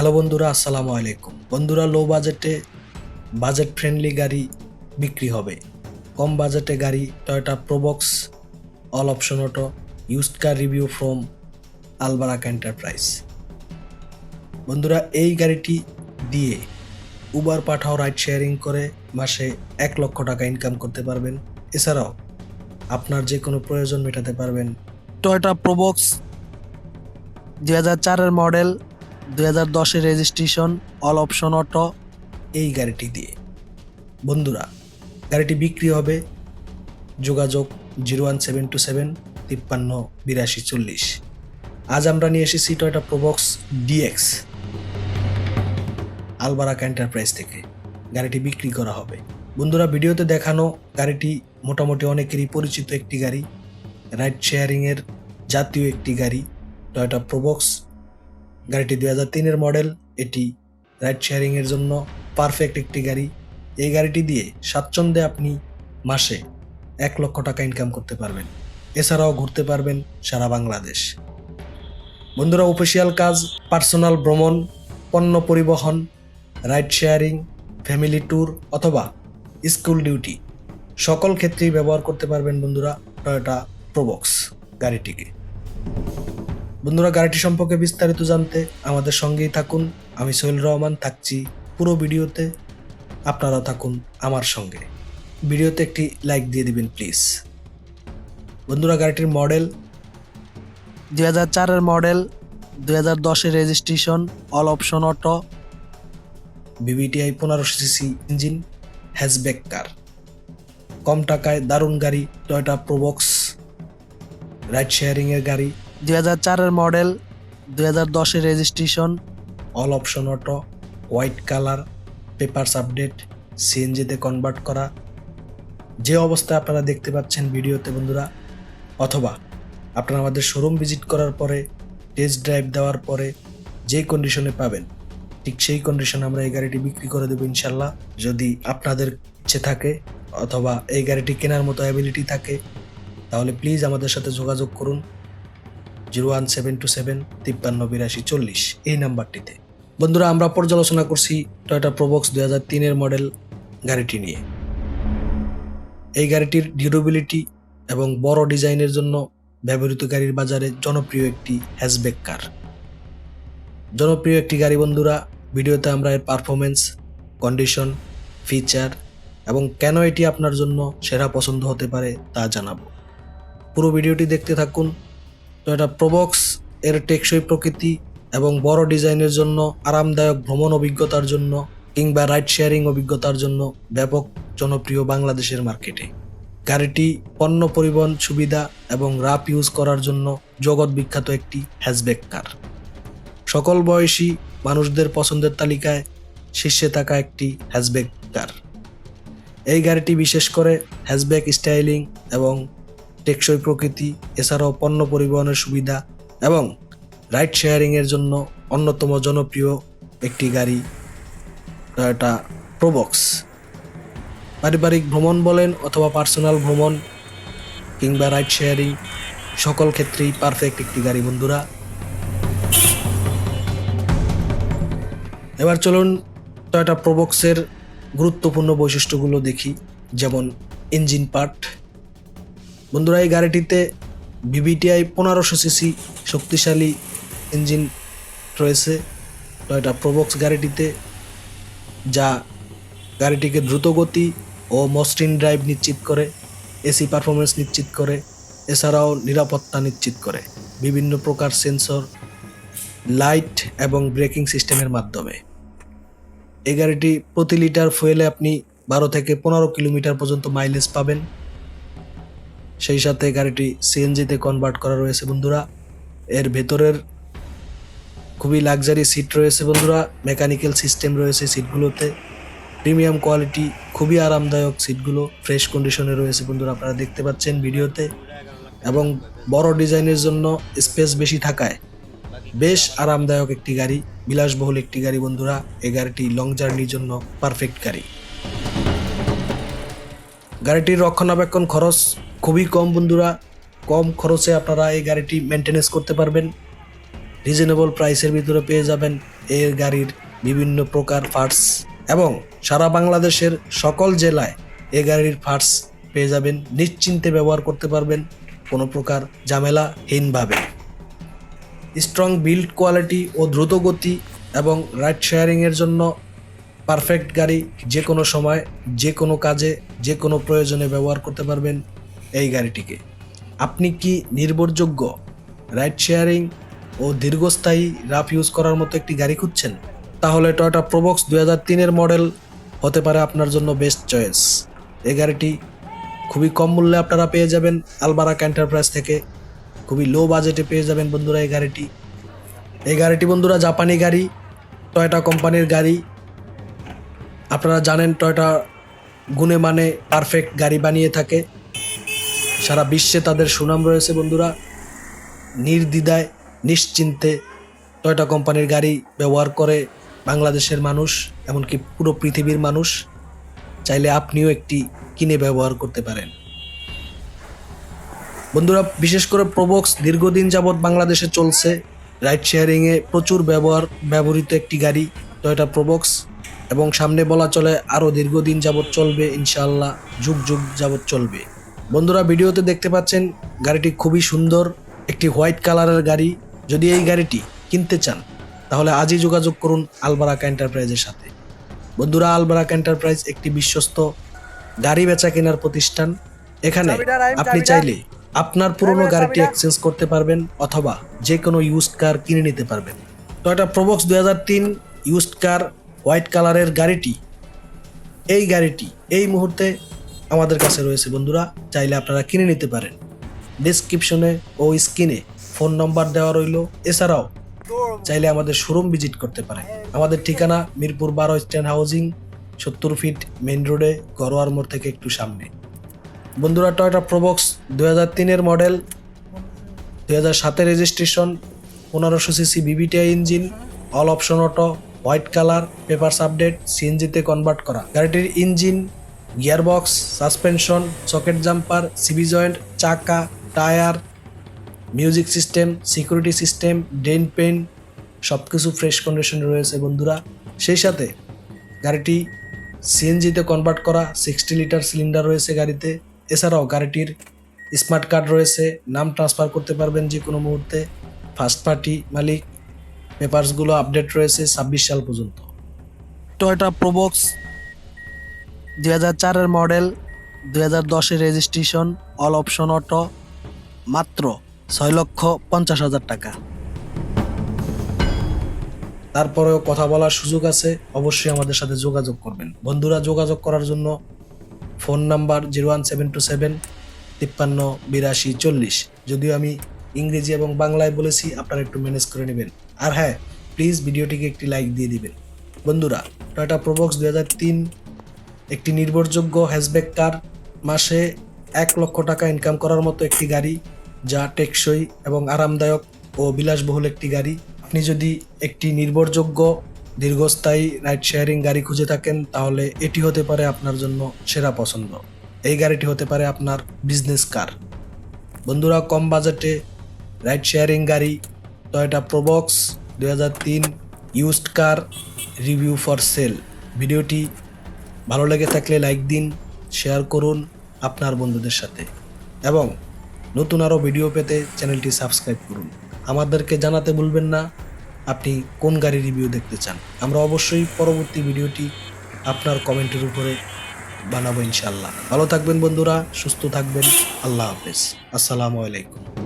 Hello বন্ধুরা, আসসালামু আলাইকুম। বন্ধুরা লো বাজেটে বাজেট ফ্রেন্ডলি গাড়ি বিক্রি হবে। কম বাজেটে গাড়ি Toyota Probox all option auto used car review from Albarak enterprise বন্ধুরা, এই গাড়িটি দিয়ে উবার পাঠাও রাইড শেয়ারিং করে মাসে এক লক্ষ টাকা ইনকাম করতে পারবেন। এছাড়াও আপনার যে কোনো প্রয়োজন মেটাতে পারবেন। টয়োটা প্রোবক্স দুই হাজার চারের মডেল দুই হাজার দশের রেজিস্ট্রেশন অল অপশন অটো এই গাড়িটি দিয়ে। বন্ধুরা, গাড়িটি বিক্রি হবে যোগাযোগ zero one seven two seven তিপ্পান্ন বিরাশি চল্লিশ। আজ আমরা নিয়ে এসেছি Toyota Probox DX Albarak enterprise থেকে। গাড়িটি বিক্রি করা হবে। বন্ধুরা, ভিডিওতে দেখানো গাড়িটি মোটামুটি অনেকেরই পরিচিত একটি গাড়ি। রাইড শেয়ারিংয়ের জাতীয় একটি গাড়ি টয়টা প্রবক্স গাড়িটি দুই হাজার তিনের মডেল, এটি রাইড শেয়ারিংয়ের জন্য পারফেক্ট একটি গাড়ি। এই গাড়িটি দিয়ে স্বাচ্ছন্দ্যে আপনি মাসে এক লক্ষ টাকা ইনকাম করতে পারবেন। এছাড়াও ঘুরতে পারবেন সারা বাংলাদেশ। বন্ধুরা অফিসিয়াল কাজ পার্সোনাল ভ্রমণ, পণ্য পরিবহন রাইড শেয়ারিং ফ্যামিলি ট্যুর অথবা স্কুল ডিউটি সকল ক্ষেত্রেই ব্যবহার করতে পারবেন বন্ধুরা টয়োটা প্রবক্স গাড়িটিকে। বন্ধুরা, গাড়িটি সম্পর্কে বিস্তারিত জানতে আমাদের সঙ্গেই থাকুন। আমি সোহেল রহমান থাকছি পুরো ভিডিওতে। আপনারা থাকুন আমার সঙ্গে। ভিডিওতে একটি লাইক দিয়ে দিবেন, প্লিজ। বন্ধুরা, গাড়িটির মডেল দুই হাজার চারের মডেল, দুই হাজার দশের registration, all option auto V V T I পনেরোশো সিসি ইঞ্জিন হ্যাজব্যাক কার কম টাকায় দারুণ গাড়ি টয়োটা প্রোবক্স রাইড শেয়ারিংয়ের গাড়ি দুই হাজার চারের মডেল, দুই হাজার দশের registration all option auto white colour papers update সিএনজিতে কনভার্ট করা। যে অবস্থায় আপনারা দেখতে পাচ্ছেন ভিডিওতে বন্ধুরা, অথবা আপনারা আমাদের শোরুম ভিজিট করার পরে টেস্ট ড্রাইভ দেওয়ার পরে যে কন্ডিশনে পাবেন, ঠিক সেই কন্ডিশনে আমরা এই গাড়িটি বিক্রি করে দেবো ইনশাল্লাহ। যদি আপনাদের ইচ্ছে থাকে, অথবা এই গাড়িটি কেনার মতো অ্যাবিলিটি থাকে, তাহলে প্লিজ আমাদের সাথে যোগাযোগ করুন। Zero one seven two seven, তিপ্পান্ন বিরাশি চল্লিশ এই নাম্বারটিতে। বন্ধুরা, আমরা পর্যালোচনা করছি টয়োটা প্রোবক্স দুই হাজার তিনের মডেল গাড়িটি নিয়ে। এই গাড়িটির ডিউরেবিলিটি এবং বড় ডিজাইনের জন্য ব্যবহৃত গাড়ির বাজারে জনপ্রিয় একটি হ্যাশব্যাক কার জনপ্রিয় একটি গাড়ি বন্ধুরা, ভিডিওতে আমরা এর পারফরমেন্স কন্ডিশন ফিচার এবং কেন এটি আপনার জন্য সেরা পছন্দ হতে পারে তা জানাব। পুরো ভিডিওটি দেখতে থাকুন টয়োটা প্রবক্স এর টেকসই প্রকৃতি এবং বড় ডিজাইনের জন্য, আরামদায়ক ভ্রমণ অভিজ্ঞতার জন্য কিংবা রাইড শেয়ারিং অভিজ্ঞতার জন্য ব্যাপক জনপ্রিয় বাংলাদেশের মার্কেটে। গাড়িটি পণ্য পরিবহন সুবিধা এবং রাপ ইউজ করার জন্য জগৎ বিখ্যাত একটি হ্যাশব্যাক কার সকল বয়সী মানুষদের পছন্দের তালিকায় শীর্ষে থাকা একটি হ্যাশব্যাক কার এই গাড়িটি বিশেষ করে হ্যাশব্যাক স্টাইলিং এবং টেকসই প্রকৃতি, এছাড়াও পণ্য পরিবহনের সুবিধা এবং রাইড শেয়ারিংয়ের জন্য অন্যতম জনপ্রিয় একটি গাড়ি টয়োটা প্রোবক্স পারিবারিক ভ্রমণ বলেন অথবা পার্সোনাল ভ্রমণ কিংবা রাইড শেয়ারিং সকল ক্ষেত্রেই পারফেক্ট একটি গাড়ি বন্ধুরা। এবার চলুন টয়োটা প্রোবক্সের গুরুত্বপূর্ণ বৈশিষ্ট্যগুলো দেখি, যেমন ইঞ্জিন পার্ট বন্ধুরা, এই গাড়িটিতে বিবিটিআই পনেরোশো সিসি শক্তিশালী ইঞ্জিন রয়েছে। টয়োটা প্রোবক্স গাড়িটিতে, যা গাড়িটিকে দ্রুতগতি ও মসৃণ ড্রাইভ নিশ্চিত করে, এসি পারফরমেন্স নিশ্চিত করে, এছাড়াও নিরাপত্তা নিশ্চিত করে। বিভিন্ন প্রকার সেন্সর, লাইট এবং ব্রেকিং সিস্টেমের মাধ্যমে। এই গাড়িটি প্রতি লিটার ফুয়েলে আপনি বারো থেকে পনেরো কিলোমিটার পর্যন্ত মাইলেজ পাবেন। সেই সাথে গাড়িটি সিএনজিতে কনভার্ট করা রয়েছে বন্ধুরা। এর ভেতরের খুবই লাক্সারি সিট রয়েছে বন্ধুরা। মেকানিক্যাল সিস্টেম রয়েছে সিটগুলোতে প্রিমিয়াম কোয়ালিটি খুবই আরামদায়ক সিটগুলো ফ্রেশ কন্ডিশনে রয়েছে বন্ধুরা, আপনারা দেখতে পাচ্ছেন ভিডিওতে। এবং বড় ডিজাইনের জন্য স্পেস বেশি থাকায় বেশ আরামদায়ক একটি গাড়ি, বিলাসবহুল একটি গাড়ি বন্ধুরা। এই গাড়িটি লং জার্নির জন্য পারফেক্ট গাড়ি। গাড়িটির রক্ষণাবেক্ষণ খরচ খুবই কম বন্ধুরা, কম খরচে আপনারা এই গাড়িটি মেনটেনেন্স করতে পারবেন। রিজনেবল প্রাইসের ভিতরে পেয়ে যাবেন এই গাড়ির বিভিন্ন প্রকার পার্টস এবং সারা বাংলাদেশের সকল জেলায় এ গাড়ির পার্টস পেয়ে যাবেন। নিশ্চিন্তে ব্যবহার করতে পারবেন কোনো প্রকার ঝামেলাহীনভাবে। স্ট্রং বিল্ড কোয়ালিটি ও দ্রুত গতি এবং রাইড শেয়ারিংয়ের জন্য পারফেক্ট গাড়ি যে কোনো সময়, যে কোনো কাজে, যে কোনো প্রয়োজনে ব্যবহার করতে পারবেন। এই গাড়িটিকে। আপনি কি নির্ভরযোগ্য রাইড শেয়ারিং ও দীর্ঘস্থায়ী রাফ ইউজ করার মতো একটি গাড়ি খুঁজছেন? তাহলে টয়টা প্রোবক্স দু হাজার তিনের মডেল হতে পারে আপনার জন্য বেস্ট চয়েস। এই গাড়িটি খুবই কম মূল্যে আপনারা পেয়ে যাবেন। আলবারাক এন্টারপ্রাইজ থেকে খুবই লো বাজেটে পেয়ে যাবেন বন্ধুরা এই গাড়িটি। এই গাড়িটি বন্ধুরা জাপানি গাড়ি, টয়টা কোম্পানির গাড়ি। আপনারা জানেন টয়টা গুণে মানে পারফেক্ট গাড়ি বানিয়ে থাকে। সারা বিশ্বে তাদের সুনাম রয়েছে, বন্ধুরা। নির্দ্বিধায়, নিশ্চিন্তে টয়টা কোম্পানির গাড়ি ব্যবহার করে বাংলাদেশের মানুষ, এমনকি পুরো পৃথিবীর মানুষ চাইলে আপনিও একটি কিনে ব্যবহার করতে পারেন। বন্ধুরা, বিশেষ করে প্রবক্স দীর্ঘদিন যাবৎ বাংলাদেশে চলছে। রাইড শেয়ারিংয়ে প্রচুর ব্যবহার, ব্যবহৃত একটি গাড়ি টয়টা প্রবক্স এবং সামনে বলা চলে আরও দীর্ঘদিন যাবৎ চলবে ইনশাল্লাহ যুগ যুগ যাবৎ চলবে। বন্ধুরা ভিডিওতে দেখতে পাচ্ছেন গাড়িটি খুবই সুন্দর একটি হোয়াইট কালারের গাড়ি। যদি এই গাড়িটি কিনতে চান তাহলে আজই যোগাযোগ করুন আলবারাক এন্টারপ্রাইজের সাথে। বন্ধুরা আলবারাক এন্টারপ্রাইজ একটি বিশ্বস্ত গাড়ি বেচা কেনার প্রতিষ্ঠান। এখানে আপনি চাইলে আপনার পুরনো গাড়িটি। এক্সচেঞ্জ করতে পারবেন অথবা যে কোনো ইউজ কার কিনে নিতে পারবেন। টয়োটা প্রোবক্স দুই হাজার তিন ইউজড কার হোয়াইট কালারের গাড়িটি এই গাড়িটি এই মুহূর্তে আমাদের কাছে রয়েছে, বন্ধুরা। চাইলে আপনারা কিনে নিতে পারেন। ডিসক্রিপশনে ও স্ক্রিনে ফোন নম্বর দেওয়া রইল। এছাড়াও চাইলে আমাদের শোরুম ভিজিট করতে পারেন। আমাদের ঠিকানা মিরপুর বারো স্ট্যান্ড হাউজিং, সত্তর ফিট মেন রোডে, গরোয়ার মোড় থেকে একটু সামনে। বন্ধুরা টয়টা প্রবক্স দু হাজার তিনের মডেল দু হাজার সাতের রেজিস্ট্রেশন পনেরোশো CC V V T I engine all option auto white colour papers update সিএনজিতে কনভার্ট করা। গাড়িটির engine gearbox, suspension, socket jumper, CB joint, চাকা, tyre, music system, security system, drain pan সব কিছু ফ্রেশ কন্ডিশনে রয়েছে বন্ধুরা। সেই সাথে গাড়িটি সিএনজিতে কনভার্ট করা সিক্সটি লিটার সিলিন্ডার রয়েছে গাড়িতে। এছাড়াও গাড়িটির স্মার্ট কার্ড রয়েছে। নাম ট্রান্সফার করতে পারবেন যে কোনো মুহূর্তে। ফার্স্ট পার্টি মালিক। পেপারসগুলো আপডেট রয়েছে ছাব্বিশ সাল পর্যন্ত। টয়টা প্রোবক্স দুই হাজার মডেল, দুই হাজার রেজিস্ট্রেশন, অল অপশন অটো, মাত্র ছয় লক্ষ পঞ্চাশ হাজার টাকা। তারপরেও কথা বলার সুযোগ আছে, অবশ্যই আমাদের সাথে যোগাযোগ করবেন। বন্ধুরা, যোগাযোগ করার জন্য phone number zero one seven two seven, তিপ্পান্ন, বিরাশি, চল্লিশ। যদিও আমি ইংরেজি এবং বাংলায় বলেছি, আপনারা একটু ম্যানেজ করে নেবেন। আর হ্যাঁ প্লিজ ভিডিওটিকে একটি লাইক দিয়ে দিবেন। বন্ধুরা টয়োটা প্রোবক্স দু হাজার তিন একটি নির্ভরযোগ্য হ্যাশব্যাক কার মাসে এক লক্ষ টাকা ইনকাম করার মতো একটি গাড়ি, যা টেকসই এবং আরামদায়ক ও বিলাসবহুল একটি গাড়ি। আপনি যদি একটি নির্ভরযোগ্য, দীর্ঘস্থায়ী রাইড শেয়ারিং গাড়ি খুঁজে থাকেন, তাহলে এটি হতে পারে আপনার জন্য সেরা পছন্দ। এই গাড়িটি হতে পারে আপনার বিজনেস কার বন্ধুরা, কম বাজেটে রাইড শেয়ারিং গাড়ি টয়োটা প্রোবক্স দু হাজার তিন used car review for sale ভিডিওটি ভালো লেগে থাকলে লাইক দিন শেয়ার করুন আপনার বন্ধুদের সাথে। এবং নতুন আরও ভিডিও পেতে চ্যানেলটি সাবস্ক্রাইব করুন। আমাদেরকে জানাতে ভুলবেন না, আপনি কোন গাড়ি রিভিউ দেখতে চান? আমরা অবশ্যই পরবর্তী ভিডিওটি আপনার কমেন্টের উপরে বানাবো ইনশাল্লাহ ভালো থাকবেন বন্ধুরা, সুস্থ থাকবেন, আল্লাহ হাফেজ। আসসালামু আলাইকুম।